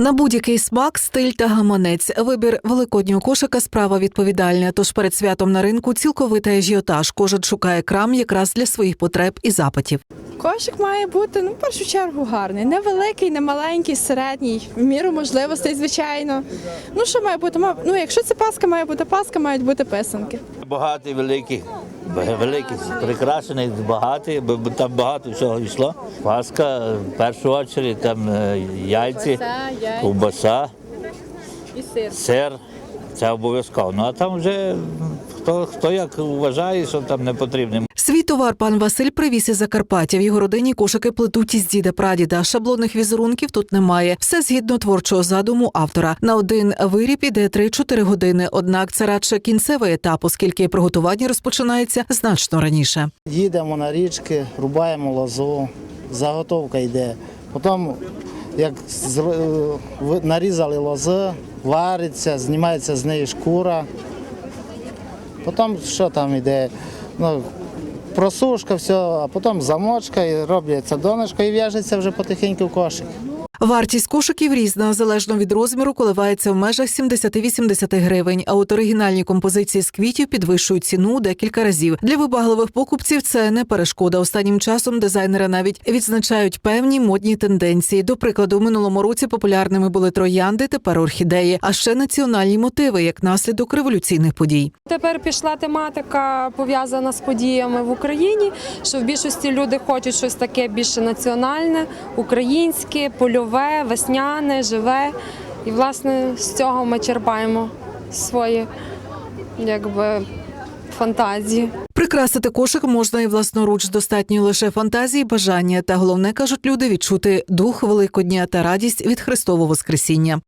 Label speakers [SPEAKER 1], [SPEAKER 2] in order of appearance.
[SPEAKER 1] На будь-який смак, стиль та гаманець. Вибір великоднього кошика справа відповідальна. Тож перед святом на ринку цілковитий ажіотаж. Кожен шукає крам якраз для своїх потреб і запитів.
[SPEAKER 2] Кошик має бути ну, в першу чергу гарний. Не великий, не маленький, середній, в міру можливостей, звичайно. Ну що має бути? Ну, якщо це паска, має бути паска, мають бути писанки.
[SPEAKER 3] Багатий, великий, великий, прикрашений, багатий, бо там багато всього йшло. Паска, в першу чергу, там е, яйці, ковбаса,
[SPEAKER 2] сир.
[SPEAKER 3] сир. Це обов'язково. Ну а там вже хто, хто як вважає, що там не потрібно.
[SPEAKER 1] Товар пан Василь привіз із Закарпаття. В його родині кошики плетуть із діда прадіда. Шаблонних візерунків тут немає. Все згідно творчого задуму автора. На один виріб іде 3-4 години. Однак це радше кінцевий етап, оскільки приготування розпочинається значно раніше.
[SPEAKER 4] Їдемо на річки, рубаємо лозу, заготовка йде. Потім, як зр- нарізали лози, вариться, знімається з неї шкура. Потім що там йде? Ну, просушка, все, а потім замочка, і робляться донышко і в'яжеться вже потихеньку в кошик.
[SPEAKER 1] Вартість кошиків різна, залежно від розміру, коливається в межах 70-80 гривень. А от оригінальні композиції з квітів підвищують ціну декілька разів. Для вибагливих покупців це не перешкода. Останнім часом дизайнери навіть відзначають певні модні тенденції. До прикладу, в минулому році популярними були троянди, тепер орхідеї, а ще національні мотиви як наслідок революційних подій.
[SPEAKER 5] Тепер пішла тематика пов'язана з подіями в Україні, що в більшості люди хочуть щось таке більше національне, українське, польове, весняне, живе. І власне з цього ми черпаємо свої якби, фантазії.
[SPEAKER 1] Прикрасити кошик можна і власноруч. Достатньо лише фантазії, бажання. Та головне кажуть люди відчути дух Великодня та радість від Христового Воскресіння.